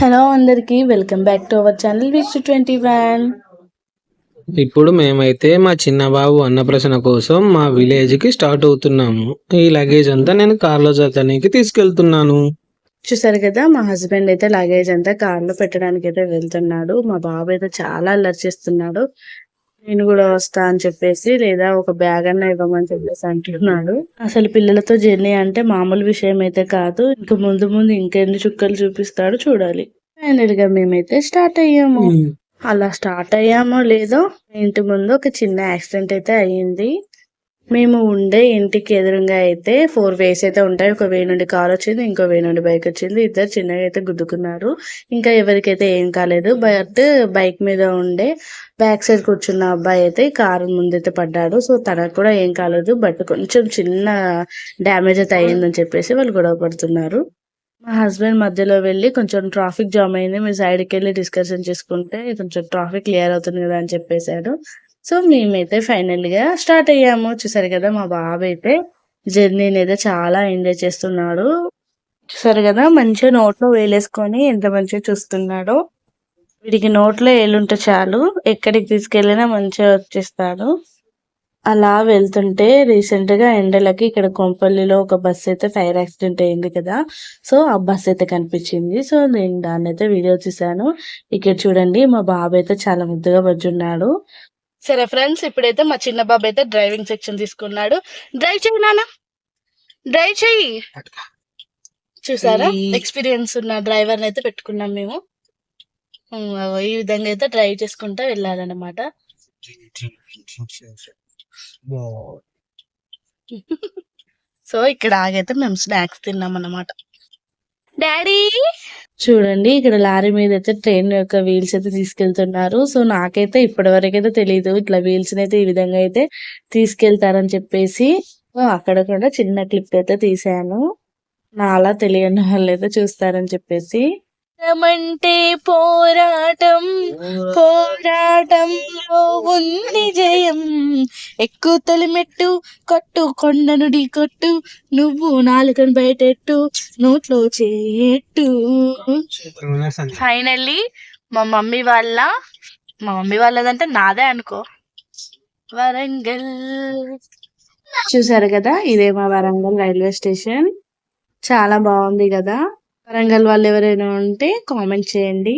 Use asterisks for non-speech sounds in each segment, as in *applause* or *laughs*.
Hello అందరికీ welcome back to our channel which twenty one. ఇప్పుడు మేమైతే మా చిన్న బాబు అన్నప్రసన కోసం మా విలేజ్కి స్టార్ట్ అవుతున్నాము. ఈ లగేజ్ అంతా నేను కార్లో జతనికి తీసుకెళ్తున్నాను. చూసారు కదా మా హస్బెండ్ అయితే లగేజ్ అంతా కార్లో పెట్టడానికి అయితే వెళ్తున్నాడు. మా బాబు అయితే చాలా అల్లరి చేస్తున్నాడు. నేను కూడా వస్తా అని చెప్పేసి లేదా ఒక బ్యాగ్ అన్న ఇవ్వమని చెప్పేసి అంటున్నాడు. అసలు పిల్లలతో జర్నీ అంటే మామూలు విషయం అయితే కాదు. ఇంకా ముందు ముందు ఇంకెన్ని చుక్కలు చూపిస్తాడో చూడాలి. ఫైనల్గా మేమైతే స్టార్ట్ అయ్యాము. అలా స్టార్ట్ అయ్యామో లేదో ఇంటి ముందు ఒక చిన్న యాక్సిడెంట్ అయితే అయ్యింది. మేము ఉండే ఇంటికి ఎదురుగా అయితే ఫోర్ వేస్ అయితే ఉంటాయి. ఒక వే నుండి కార్ వచ్చింది ఇంకో వే నుండి బైక్ వచ్చింది. ఇద్దరు చిన్నగా అయితే గుద్దుకున్నారు. ఇంకా ఎవరికైతే ఏం కాలేదు బట్ బైక్ మీద ఉండే బ్యాక్ సైడ్ కూర్చున్న అబ్బాయి అయితే కారు ముందైతే పడ్డాడు. సో తనకు కూడా ఏం కాలేదు బట్ కొంచెం చిన్న డ్యామేజ్ అయితే అయ్యిందని చెప్పేసి వాళ్ళు గొడవ పడుతున్నారు. మా హస్బెండ్ మధ్యలో వెళ్ళి కొంచెం ట్రాఫిక్ జామ్ అయింది. మీ సైడ్కి వెళ్ళి డిస్కషన్ చేసుకుంటే కొంచెం ట్రాఫిక్ క్లియర్ అవుతుంది కదా అని చెప్పేశాడు. సో మేమైతే ఫైనల్గా స్టార్ట్ అయ్యాము. చూసారు కదా మా బాబు అయితే జర్నీని అయితే చాలా ఎంజాయ్ చేస్తున్నాడు. చూసారు కదా మంచిగా నోట్లో వేలేసుకొని ఎంత మంచిగా చూస్తున్నాడో. వీడికి నోట్లో ఏలుంటే చాలు. ఎక్కడికి తీసుకెళ్ళినా మంచిగా వచ్చేస్తాడు అలా వెళ్తుంటే రీసెంట్గా ఎండలకి ఇక్కడ కొంపల్లిలో ఒక బస్ అయితే ఫైర్ యాక్సిడెంట్ అయింది కదా. సో ఆ బస్ అయితే కనిపించింది. సో నేను దాన్ని అయితే వీడియో తీసాను ఇక్కడ చూడండి మా బాబు అయితే చాలా ముద్దుగా బజ్జున్నాడు. సరే ఫ్రెండ్స్ ఇప్పుడైతే మా చిన్న బాబు అయితే డ్రైవింగ్ సెక్షన్ తీసుకున్నాడు. డ్రైవ్ చేయి నాన్న. డ్రైవ్ చెయ్యి. చూసారా? ఎక్స్పీరియన్స్ ఉన్న డ్రైవర్ అయితే పెట్టుకున్నాం మేము. ఈ విధంగా అయితే డ్రైవ్ చేసుకుంటా వెళ్ళాలన్నమాట. *laughs* సో ఇక్కడ ఆగైతే మేము స్నాక్స్ తిన్నాం అన్నమాట డాడీ చూడండి ఇక్కడ లారీ మీద అయితే ట్రైన్ యొక్క వీల్స్ అయితే తీసుకెళ్తున్నారు. సో నాకైతే ఇప్పటి వరకు అయితే తెలియదు ఇట్లా వీల్స్ అయితే ఈ విధంగా అయితే తీసుకెళ్తారని చెప్పేసి అక్కడ కూడా చిన్న క్లిప్ అయితే తీసాను నాలా తెలియని వాళ్ళు అయితే చూస్తారని చెప్పేసి. అంటే పోరాటం పోరాటంలో ఉంది జయం. ఎక్కువ తొలిమెట్టు కొట్టు కొండనుడి కొట్టు నువ్వు నాలుకను బయటెట్టు నోట్లో చేయట్టు ఫైనల్లీ మా మమ్మీ వాళ్ళ మా మమ్మీ వాళ్ళదంటే నాదే అనుకో. వరంగల్. చూసారు కదా ఇదే మా వరంగల్ రైల్వే స్టేషన్. చాలా బాగుంది కదా. వరంగల్ వాళ్ళు ఎవరైనా ఉంటే కామెంట్ చేయండి.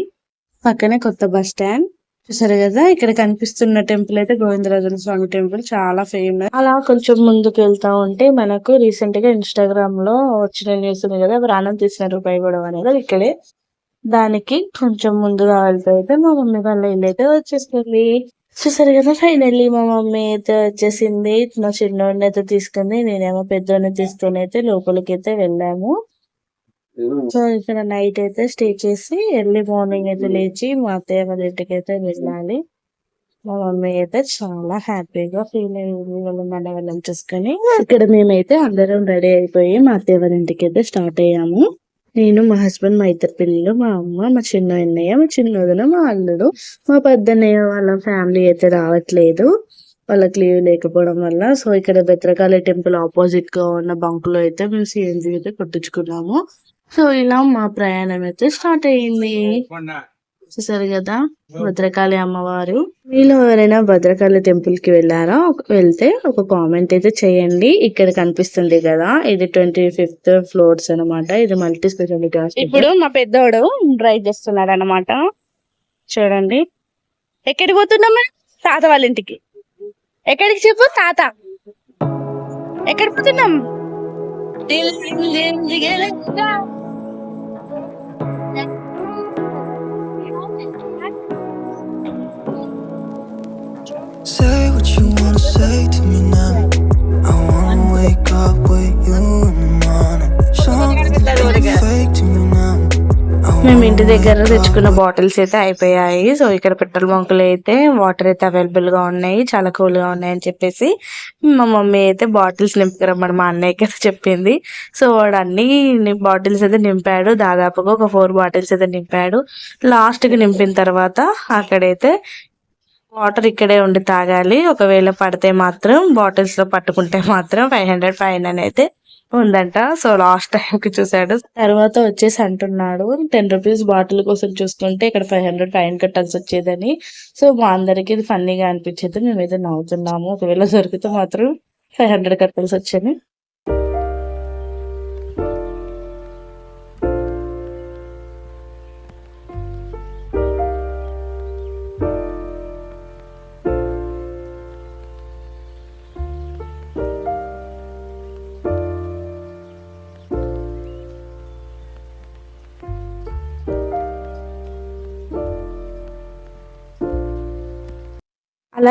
పక్కనే కొత్త బస్ స్టాండ్. చూసారు కదా ఇక్కడ కనిపిస్తున్న టెంపుల్ అయితే గోవిందరాజుల స్వామి టెంపుల్. చాలా ఫేమస్. అలా కొంచెం ముందుకు వెళ్తా ఉంటే మనకు రీసెంట్గా ఇన్స్టాగ్రామ్లో వచ్చిన న్యూస్ ఉంది కదా ప్రాణం తీసిన పైగొడవ కూడా అనేది ఇక్కడే. దానికి కొంచెం ముందుగా వెళ్తే మా మమ్మీ వాళ్ళ ఇల్లు అయితే వచ్చేస్తుంది చూసారు కదా ఫైనల్లీ మా మమ్మీ అయితే వచ్చేసింది. నా చిన్నోడిని అయితే తీసుకుంది నేనేమో పెద్దోడిని తీసుకొని అయితే లోపలికి అయితే వెళ్ళాము. సో ఇక్కడ నైట్ అయితే స్టే చేసి ఎర్లీ మార్నింగ్ అయితే లేచి మా అత్తయ్య వాళ్ళ ఇంటికి అయితే వెళ్ళాలి. మా మమ్మీ అయితే చాలా హ్యాపీగా ఫీల్ అయ్యింది వాళ్ళ మన వాళ్ళని చూసుకొని ఇక్కడ మేమైతే అందరం రెడీ అయిపోయి మా అత్తయ్య వాళ్ళ ఇంటికి అయితే స్టార్ట్ అయ్యాము. నేను మా హస్బెండ్ మా ఇద్దరు పిల్లలు మా అమ్మ మా చిన్న అన్నయ్య మా చిన్నోదన మా అల్లుడు మా పెద్దన్నయ్య వాళ్ళ ఫ్యామిలీ అయితే రావట్లేదు. వాళ్ళకి లీవ్ లేకపోవడం వల్ల. సో ఇక్కడ బెత్రకాళి టెంపుల్ ఆపోజిట్గా ఉన్న బంక్లో అయితే మేము సిఎన్జి అయితే కొట్టించుకున్నాము. సో ఇలా మా ప్రయాణం అయితే స్టార్ట్ అయ్యింది చూసారు కదా భద్రకాళి అమ్మవారు మీలో ఎవరైనా భద్రకాళి టెంపుల్కి వెళ్ళారా వెళ్తే ఒక కామెంట్ అయితే చేయండి ఇక్కడ కనిపిస్తుంది కదా ఇది ట్వంటీ ఫిఫ్త్ ఫ్లోర్స్ అన్నమాట ఇది మల్టీ స్పెషాలిటీ ఇప్పుడు మా పెద్దోడు డ్రైవ్ చేస్తున్నాడు అనమాట చూడండి ఎక్కడికి పోతున్నాం? తాత వాళ్ళ ఇంటికి ఎక్కడికి చెప్పు తాత ఎక్కడికి పోతున్నాం Say what you wanna say to me now. I wanna wake up with you in the morning. Something ain't fake to me now. I మేము ఇంటి దగ్గర తెచ్చుకున్న బాటిల్స్ అయితే అయిపోయాయి సో ఇక్కడ పెట్రోల్ బంకులు అయితే వాటర్ అయితే అవైలబుల్గా ఉన్నాయి చాలా కూల్గా ఉన్నాయి అని చెప్పేసి మా మమ్మీ అయితే బాటిల్స్ నింపుకురమ్మని మా అన్నయ్యకి అయితే చెప్పింది సో వాడు అన్ని బాటిల్స్ అయితే నింపాడు దాదాపుగా ఒక ఫోర్ బాటిల్స్ అయితే నింపాడు లాస్ట్కి నింపిన తర్వాత అక్కడైతే వాటర్ ఇక్కడే ఉండి తాగాలి. ఒకవేళ పడితే మాత్రం బాటిల్స్లో పట్టుకుంటే మాత్రం ఫైవ్ హండ్రెడ్ ఫైన్ అని అయితే ఉందంట. సో లాస్ట్ టైం కి చూసాడు. తర్వాత వచ్చేసి అంటున్నాడు టెన్ రూపీస్ బాటిల్ కోసం చూసుకుంటే ఇక్కడ ఫైవ్ హండ్రెడ్ ఫైన్ కట్టాల్సి వచ్చేదని. సో మా అందరికి ఇది ఫన్నీగా అనిపించేది. మేమైతే నవ్వుతున్నాము. ఒకవేళ దొరికితే మాత్రం ఫైవ్ హండ్రెడ్ కట్టాల్సి వచ్చేది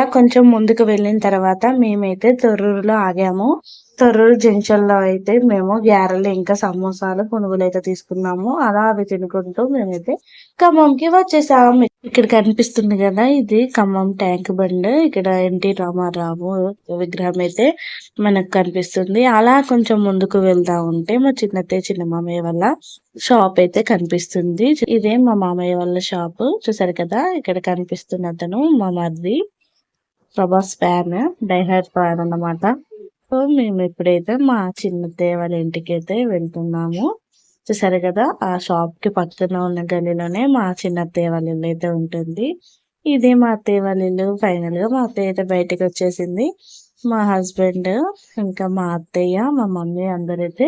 అలా కొంచెం ముందుకు వెళ్ళిన తర్వాత మేమైతే తొర్రూరులో ఆగాము. తొర్రూరు జంక్షన్లో అయితే మేము గ్యారెలు ఇంకా సమోసాలు పునుగులు అయితే తీసుకున్నాము. అలా అవి తినుకుంటూ మేమైతే ఖమ్మంకి వచ్చేసాము. ఇక్కడ కనిపిస్తుంది కదా ఇది ఖమ్మం ట్యాంక్ బండ్. ఇక్కడ ఎన్టీ రామారావు విగ్రహం అయితే మనకు కనిపిస్తుంది. అలా కొంచెం ముందుకు వెళ్తా ఉంటే మా చిన్నతే చిన్న మామయ్య వల్ల షాప్ అయితే కనిపిస్తుంది. ఇదే మా మామయ్య వాళ్ళ షాప్. చూసారు కదా ఇక్కడ కనిపిస్తున్న అతను మా మరిది. ప్రభాస్ ఫ్యాన్ డైహార్డ్ ఫ్యాన్ అన్నమాట. సో మేము ఇప్పుడైతే మా చిన్న వాళ్ళ ఇంటికి అయితే వెళ్తున్నాము. చూసారు కదా ఆ షాప్కి పక్కన ఉన్న గల్లీలోనే మా చిన్న వాళ్ళ ఇల్లు అయితే ఉంటుంది. ఇదే మా అత్తయ్య వాళ్ళ ఇల్లు ఫైనల్గా మా అత్తయ్య అయితే బయటకు వచ్చేసింది. మా హస్బెండ్ ఇంకా మా అత్తయ్య మా మమ్మీ అందరైతే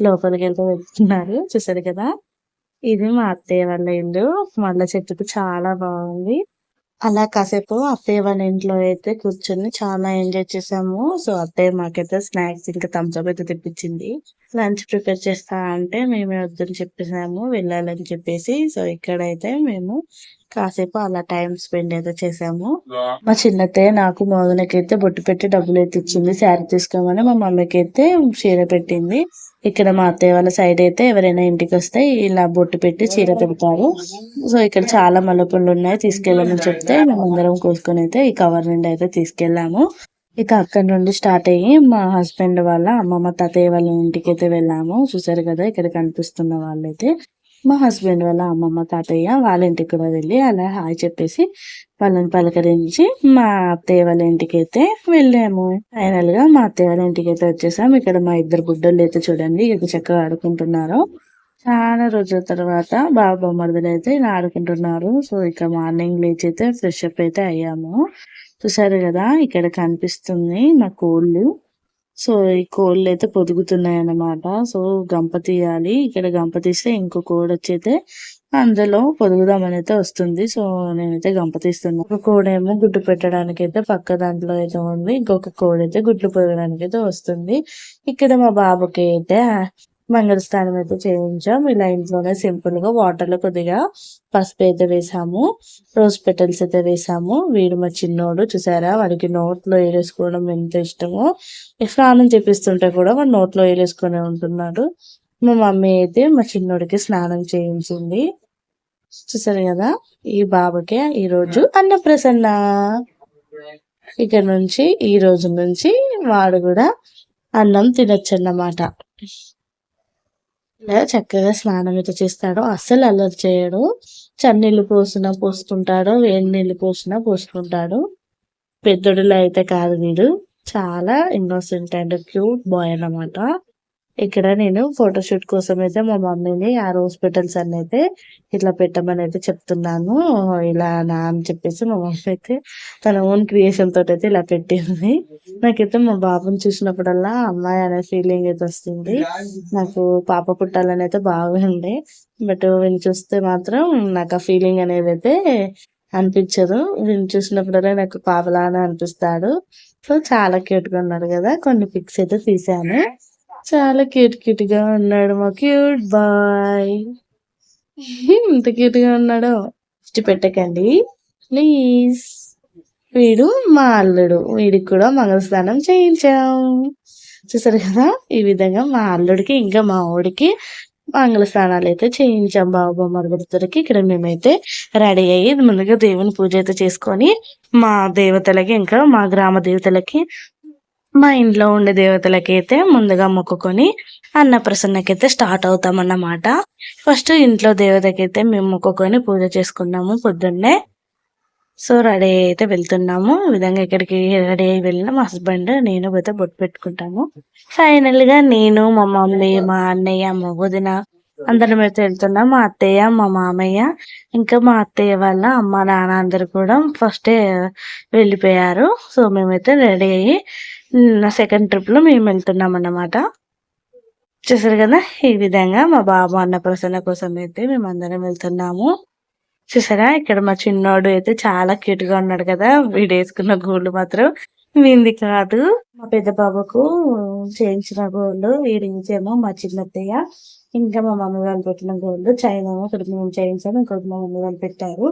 లోపలికి వెళ్తూ వెళ్తున్నారు. చూసారు కదా ఇది మా అత్తయ్య వాళ్ళ ఇల్లు. మళ్ళీ చెట్టుకు చాలా బాగుంది. అలా కాసేపు అత్తయ్య వాళ్ళ ఇంట్లో అయితే కూర్చొని చాలా ఎంజాయ్ చేసాము. సో అత్తయ్య మాకైతే స్నాక్స్ ఇంకా థమ్స్అప్ అయితే తెప్పించింది. లంచ్ ప్రిపేర్ చేస్తా అంటే మేమే వద్దని చెప్పేసాము. వెళ్ళాలని చెప్పేసి సో ఇక్కడైతే మేము కాసేపు అలా టైం స్పెండ్ అయితే చేసాము. మా చిన్నత్తయ్య నాకు మోదనకైతే బొట్టు పెట్టి డబ్బులు అయితే ఇచ్చింది శారీ తీసుకోమని మా మమ్మీకి అయితే చీర పెట్టింది. ఇక్కడ మా అత్తయ్య వాళ్ళ సైడ్ అయితే ఎవరైనా ఇంటికి వస్తే ఇలా బొట్టు పెట్టి చీర పెడతారు. సో ఇక్కడ చాలా మల్లెపూలు ఉన్నాయి తీసుకెళ్ళమని చెప్తే మేమందరం కోసుకొని అయితే ఈ కవర్ నుండి అయితే తీసుకెళ్ళాము. ఇక అక్కడ నుండి స్టార్ట్ అయ్యి మా హస్బెండ్ వాళ్ళ అమ్మమ్మ తాతయ్య వాళ్ళ ఇంటికి అయితే వెళ్ళాము. చూసారు కదా ఇక్కడ కనిపిస్తున్న వాళ్ళైతే. మా హస్బెండ్ వాళ్ళ అమ్మమ్మ తాతయ్య వాళ్ళ ఇంటికి కూడా వెళ్ళి అలా హాయ్ చెప్పేసి వాళ్ళని పలకరించి మా అత్తయ్య వాళ్ళ ఇంటికి అయితే వెళ్ళాము. ఫైనల్గా మా అత్తయ్య వాళ్ళ ఇంటికి అయితే వచ్చేసాం. ఇక్కడ మా ఇద్దరు బుడ్డలు అయితే చూడండి ఎంత చక్కగా ఆడుకుంటున్నారు. చాలా రోజుల తర్వాత బాబా మరదలు అయితే ఇలా ఆడుకుంటున్నారు. సో ఇక మార్నింగ్ లేచి అయితే ఫ్రెష్ అప్ అయితే అయ్యాము. చూసారు కదా ఇక్కడ కనిపిస్తుంది మా కోళ్ళు. సో ఈ కోళ్ళు అయితే పొదుగుతున్నాయి అన్నమాట సో గంప తీయాలి ఇక్కడ గంప తీస్తే ఇంకో కోడి వచ్చి అయితే అందులో పొదుగుదామని అయితే వస్తుంది. సో నేనైతే గంప తీస్తున్నా ఒక కోడి ఏమో గుడ్డు పెట్టడానికి అయితే పక్క దాంట్లో అయితే ఉంది. ఇంకొక కోడి అయితే గుడ్లు పొదగడానికి అయితే వస్తుంది. ఇక్కడ మా బాబుకి అయితే మంగళస్నానం అయితే చేయించాం. ఇలా ఇంట్లోనే సింపుల్గా వాటర్లో కొద్దిగా పసుపు అయితే వేసాము. రోజ్ పెటల్స్ అయితే వేసాము. వీడు మా చిన్నోడు చూసారా? వాడికి నోట్లో వేలేసుకోవడం ఎంత ఇష్టమో. స్నానం చేపిస్తుంటే కూడా వాడు నోట్లో వేలేసుకునే ఉంటున్నాడు. మా మమ్మీ అయితే మా చిన్నోడికి స్నానం చేయించింది. చూసారు కదా? ఈ బాబుకే ఈ రోజు అన్నప్రసన్న. ఇక నుంచి ఈ రోజు నుంచి వాడు కూడా అన్నం తినొచ్చు అన్నమాట ఇలా చక్కగా స్నానం అయితే చేస్తాడు. అస్సలు అల్లరి చేయడు. చన్నీళ్ళు పోసినా పోసుకుంటాడు. వేడి నీళ్ళు పోసినా పోసుకుంటాడు. పెద్దోడిలో అయితే కాదు వీడు. చాలా ఇన్నోసెంట్ అండ్ క్యూట్ బాయ్ అన్నమాట. ఇక్కడ నేను ఫోటోషూట్ కోసం అయితే మా మమ్మీని ఆ రోజ్ పెటల్స్ అన్ని అయితే ఇట్లా పెట్టమని అయితే చెప్తున్నాను. ఇలా నా అని చెప్పేసి మా మమ్మీ అయితే తన ఓన్ క్రియేషన్ తోటి అయితే ఇలా పెట్టింది. నాకైతే మా బాబుని చూసినప్పుడల్లా అమ్మాయి అనే ఫీలింగ్ అయితే వస్తుంది. నాకు పాప పుట్టాలని అయితే బాగుండే బట్ వీళ్ళు చూస్తే మాత్రం నాకు ఆ ఫీలింగ్ అనేది అయితే అనిపించదు. వీళ్ళు చూసినప్పుడల్లా నాకు పాపలానే అనిపిస్తాడు. సో చాలా క్యూట్గా ఉన్నాడు కదా. కొన్ని పిక్స్ అయితే తీసాను చాలా క్యూట్ క్యూట్గా ఉన్నాడు మా క్యూట్ బాయ్ *laughs* ఇంత క్యూట్గా ఉన్నాడు? ఇష్ట పెట్టకండి. ప్లీజ్ వీడు మా అల్లుడు. వీడికి కూడా మంగళస్నానం చేయించాం. చూసారు కదా? ఈ విధంగా మా అల్లుడికి ఇంకా మా ఊడికి మంగళ స్నానాలు అయితే చేయించాం. బాబా మరుగుడికి ఇక్కడ మేమైతే రెడీ అయ్యి ముందుగా దేవుని పూజ అయితే చేసుకొని మా దేవతలకి ఇంకా మా గ్రామ దేవతలకి మా ఇంట్లో ఉండే దేవతలకైతే ముందుగా మొక్కుకొని అన్నప్రసన్నకైతే స్టార్ట్ అవుతాం అన్నమాట ఫస్ట్ ఇంట్లో దేవతకైతే మేము మొక్కుకొని పూజ చేసుకున్నాము పొద్దున్నే. సో రెడీ అయితే వెళ్తున్నాము. ఈ విధంగా ఇక్కడికి రెడీ అయి వెళ్ళిన మా హస్బెండ్ నేను పోతే బొట్టు పెట్టుకుంటాము. ఫైనల్గా నేను మా మమ్మీ మా అన్నయ్య మా వదిన అందరం అయితే వెళ్తున్నాం మా అత్తయ్య మా మామయ్య ఇంకా మా అత్తయ్య వాళ్ళ అమ్మ నాన్న అందరు కూడా ఫస్ట్ వెళ్ళిపోయారు. సో మేమైతే రెడీ అయ్యి సెకండ్ ట్రిప్లో మేము వెళ్తున్నాం అన్నమాట. చూసారు కదా ఈ విధంగా మా బాబు అన్నప్రసన్న కోసం అయితే మేము అందరం వెళ్తున్నాము. చూసారా ఇక్కడ మా చిన్నోడు అయితే చాలా క్యూట్గా ఉన్నాడు కదా వీడు వేసుకున్న గోల్డ్ మాత్రం. వీంది కాదు మా పెద్ద బాబుకు చేయించిన గోల్డ్ వీడించేమో మా చిన్నత్తయ్య. ఇంకా మా మమ్మీ వాళ్ళు పెట్టిన గోల్డ్ చైన్ ఏమో ఒకటి మేము చేయించాము ఇంకొకటి మా మమ్మీ వాళ్ళు పెట్టారు.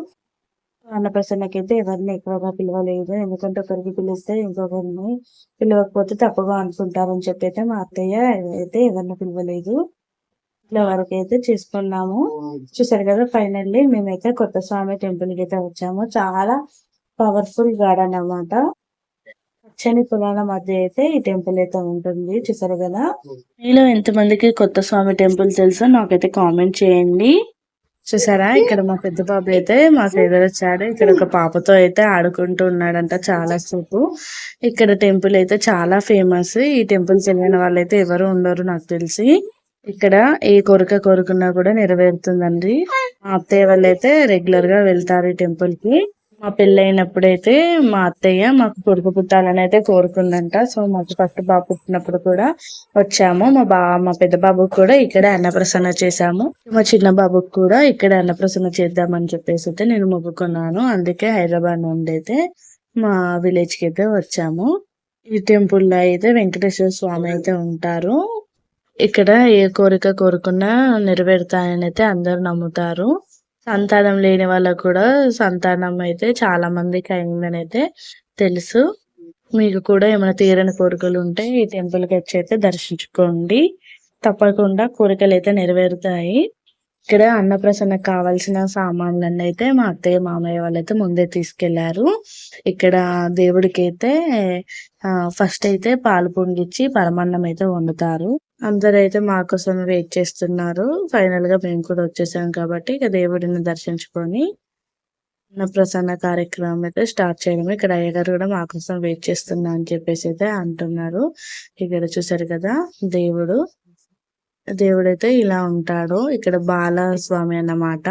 అన్నప్రసన్నకైతే ఎవరిని ఎక్కువగా పిలవలేదు. ఎందుకంటే ఒకరికి పిలిస్తే ఇంకొకరిని పిలవకపోతే తప్పుగా అనుకుంటారని చెప్పి అయితే మా అత్తయ్య అయితే ఎవరిని పిలవలేదు. ఇట్లా వరకు అయితే చేసుకున్నాము. చూసారు కదా ఫైనల్లీ మేమైతే కొత్త స్వామి టెంపుల్కి అయితే వచ్చాము. చాలా పవర్ఫుల్ గార్డెన్ అన్నమాట. పచ్చని పొలాల మధ్య అయితే ఈ టెంపుల్ అయితే ఉంటుంది. చూసారు కదా? మీలో ఎంతమందికి కొత్త స్వామి టెంపుల్ తెలుసో నాకైతే కామెంట్ చేయండి. చూసారా? ఇక్కడ మా పెద్ద బాబు అయితే మా ఎదురొచ్చాడు వచ్చాడు. ఇక్కడ ఒక పాపతో అయితే ఆడుకుంటూ ఉన్నాడంట చాలా సేపు ఇక్కడ టెంపుల్ అయితే చాలా ఫేమస్. ఈ టెంపుల్ తెలియని వాళ్ళైతే ఎవరు ఉండరు నాకు తెలిసి. ఇక్కడ ఏ కోరిక కోరుకున్నా కూడా నెరవేరుతుందండి. మా అత్తయ్య వాళ్ళు అయితే రెగ్యులర్గా వెళ్తారు ఈ టెంపుల్కి మా పెళ్ళైనప్పుడైతే మా అత్తయ్య మాకు కొడుకు పుట్టాలని అయితే కోరుకుందంట. సో మాకు ఫస్ట్ బాబు పుట్టినప్పుడు కూడా వచ్చాము. మా బా మా పెద్ద బాబుకి కూడా ఇక్కడ అన్నప్రసన్న చేశాము. మా చిన్న బాబుకి కూడా ఇక్కడ అన్నప్రసన్న చేద్దామని చెప్పేసి అయితే నేను మొక్కుకున్నాను. అందుకే హైదరాబాద్ నుండి అయితే మా విలేజ్కి అయితే వచ్చాము. ఈ టెంపుల్లో అయితే వెంకటేశ్వర స్వామి అయితే ఉంటారు. ఇక్కడ ఏ కోరిక కోరుకున్నా నెరవేరుతాయని అయితే అందరు నమ్ముతారు. సంతానం లేని వాళ్ళకు కూడా సంతానం అయితే చాలా మందికి అయిందని అయితే తెలుసు. మీకు కూడా ఏమైనా తీరని కోరికలు ఉంటే ఈ టెంపుల్కి వచ్చి అయితే దర్శించుకోండి. తప్పకుండా కోరికలు అయితే నెరవేరుతాయి. ఇక్కడ అన్నప్రసన్నకు కావాల్సిన సామాన్లన్నీ అయితే మా అత్తయ్య మామయ్య వాళ్ళైతే ముందే తీసుకెళ్ళారు. ఇక్కడ దేవుడికి అయితే ఫస్ట్ అయితే పాలు పొంగిచ్చి పరమాన్నం అయితే వండుతారు. అందరూ అయితే మా కోసం వెయిట్ చేస్తున్నారు. ఫైనల్గా మేము కూడా వచ్చేసాం కాబట్టి ఇక దేవుడిని దర్శించుకొని అన్నప్రసన్న కార్యక్రమం అయితే స్టార్ట్ చేయడం. ఇక్కడ అయ్యగారు కూడా మా కోసం వెయిట్ చేస్తున్నా అని చెప్పేసి అయితే అంటున్నారు. ఇక్కడ చూసారు కదా దేవుడు. దేవుడైతే ఇలా ఉంటాడు. ఇక్కడ బాలస్వామి అన్నమాట.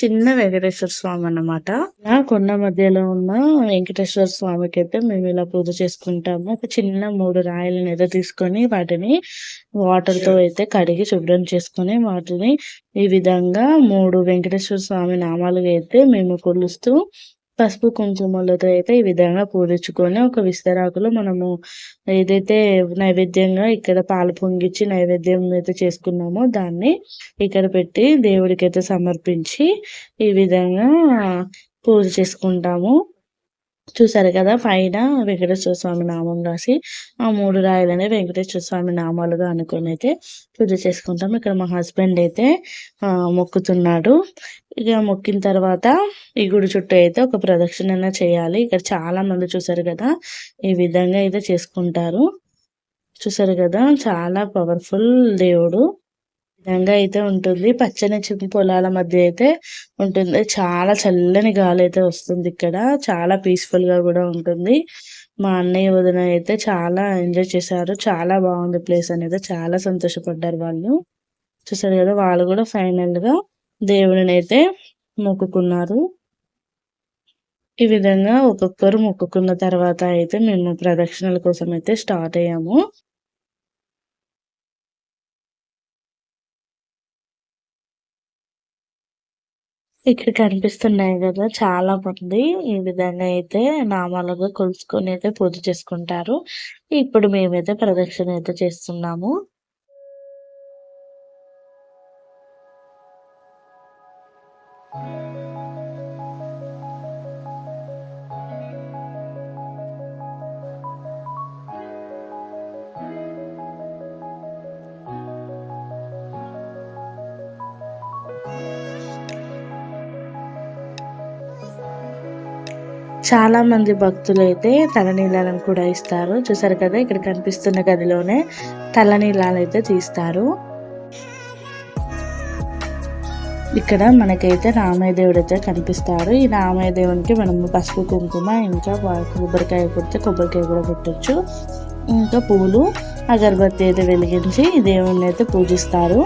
చిన్న వెంకటేశ్వర స్వామి అన్నమాట. ఇలా కొండ మధ్యలో ఉన్న వెంకటేశ్వర స్వామికి అయితే మేము ఇలా పూజ చేసుకుంటాము. ఒక చిన్న మూడు రాయలను అయితే తీసుకొని వాటిని వాటర్తో అయితే కడిగి శుభ్రం చేసుకొని వాటిని ఈ విధంగా మూడు వెంకటేశ్వర స్వామి నామాలుగా అయితే మేము కొలుస్తూ పసుపు కుంకుమలతో అయితే ఈ విధంగా పూజించుకొని ఒక విస్తరాకులో మనము ఏదైతే నైవేద్యంగా ఇక్కడ పాలు పొంగిచ్చి నైవేద్యం అయితే చేసుకున్నామో దాన్ని ఇక్కడ పెట్టి దేవుడికి అయితే సమర్పించి ఈ విధంగా పూజ చేసుకుంటాము. చూసారు కదా పైన వెంకటేశ్వర స్వామి నామం రాసి ఆ మూడు రాయలనే వెంకటేశ్వర స్వామి నామాలుగా అనుకుని అయితే పూజ చేసుకుంటాం. ఇక్కడ మా హస్బెండ్ అయితే మొక్కుతున్నాడు. ఇక మొక్కిన తర్వాత ఈ గుడి చుట్టూ అయితే ఒక ప్రదక్షిణ చేయాలి. ఇక్కడ చాలా మంది చూసారు కదా ఈ విధంగా అయితే చేసుకుంటారు. చూసారు కదా చాలా పవర్ఫుల్ దేవుడు. విధంగా అయితే ఉంటుంది. పచ్చని చిన్న పొలాల మధ్య అయితే ఉంటుంది. చాలా చల్లని గాలి అయితే వస్తుంది ఇక్కడ. చాలా పీస్ఫుల్గా కూడా ఉంటుంది. మా అన్నయ్య వదిన అయితే చాలా ఎంజాయ్ చేశారు. చాలా బాగుంది ప్లేస్ అనేది. చాలా సంతోషపడ్డారు వాళ్ళు. చూసారు కదా వాళ్ళు కూడా ఫైనల్గా దేవుడిని అయితే మొక్కుకున్నారు. ఈ విధంగా ఒక్కొక్కరు మొక్కుకున్న తర్వాత అయితే మేము ప్రదక్షిణల కోసం అయితే స్టార్ట్ అయ్యాము. ఇక్కడ కనిపిస్తున్నాయి కదా చాలా మంది. ఈ విధంగా అయితే నామాలుగా కొలుసుకొని అయితే పూజ చేసుకుంటారు. ఇప్పుడు మేమైతే ప్రదక్షిణ అయితే చేస్తున్నాము. చాలా మంది భక్తులు అయితే తలనీలాలను కూడా ఇస్తారు. చూసారు కదా ఇక్కడ కనిపిస్తున్న గదిలోనే తలనీలాలు అయితే తీస్తారు. ఇక్కడ మనకైతే రామయ్య దేవుడు అయితే కనిపిస్తాడు. ఈ రామయ్య దేవునికి మనము పసుపు కుంకుమ ఇంకా కొబ్బరికాయ కొడితే కొబ్బరికాయ కూడా కొట్టచ్చు. ఇంకా పూలు అగరబత్తి అయితే వెలిగించి దేవుణ్ణి అయితే పూజిస్తారు.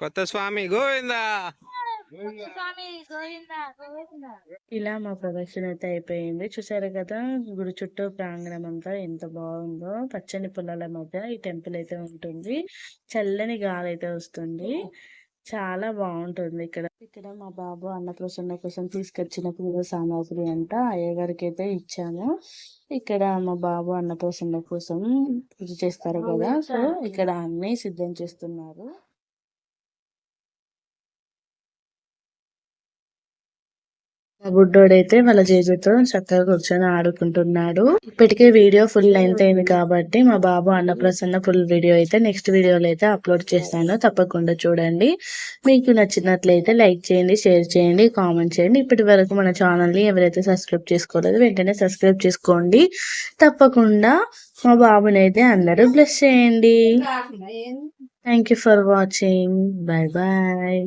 కొత్త స్వామి గోవిందా. ఇలా మా ప్రదక్షిణ అయితే అయిపోయింది. చూసారు కదా గుడి చుట్టూ ప్రాంగణం అంతా ఎంత బాగుందో. పచ్చని పొలాల మధ్య ఈ టెంపుల్ అయితే ఉంటుంది. చల్లని గాలి అయితే వస్తుంది. చాలా బాగుంటుంది ఇక్కడ. ఇక్కడ మా బాబు అన్నప్రసన్న కోసం తీసుకొచ్చిన పూల సామాగ్రి అంతా అయ్యగారికి అయితే ఇచ్చాము. ఇక్కడ మా బాబు అన్నప్రసన్న కోసం పూజ చేస్తారు కదా సో ఇక్కడ అన్ని సిద్ధం చేస్తున్నారు. బుడ్డోడైతే వాళ్ళ జేజుతో చక్కగా కూర్చొని ఆడుకుంటున్నాడు. ఇప్పటికే వీడియో ఫుల్ లెంత్ అయింది కాబట్టి మా బాబు అన్నప్రసన్న ఫుల్ వీడియో అయితే నెక్స్ట్ వీడియోలో అయితే అప్లోడ్ చేస్తాను. తప్పకుండా చూడండి. మీకు నచ్చినట్లయితే లైక్ చేయండి షేర్ చేయండి కామెంట్ చేయండి. ఇప్పటి వరకు మన ఛానల్ని ఎవరైతే సబ్స్క్రైబ్ చేసుకోలేదో వెంటనే సబ్స్క్రైబ్ చేసుకోండి. తప్పకుండా మా బాబుని అయితే అందరూ బ్లెస్ చేయండి. Thank you for watching bye bye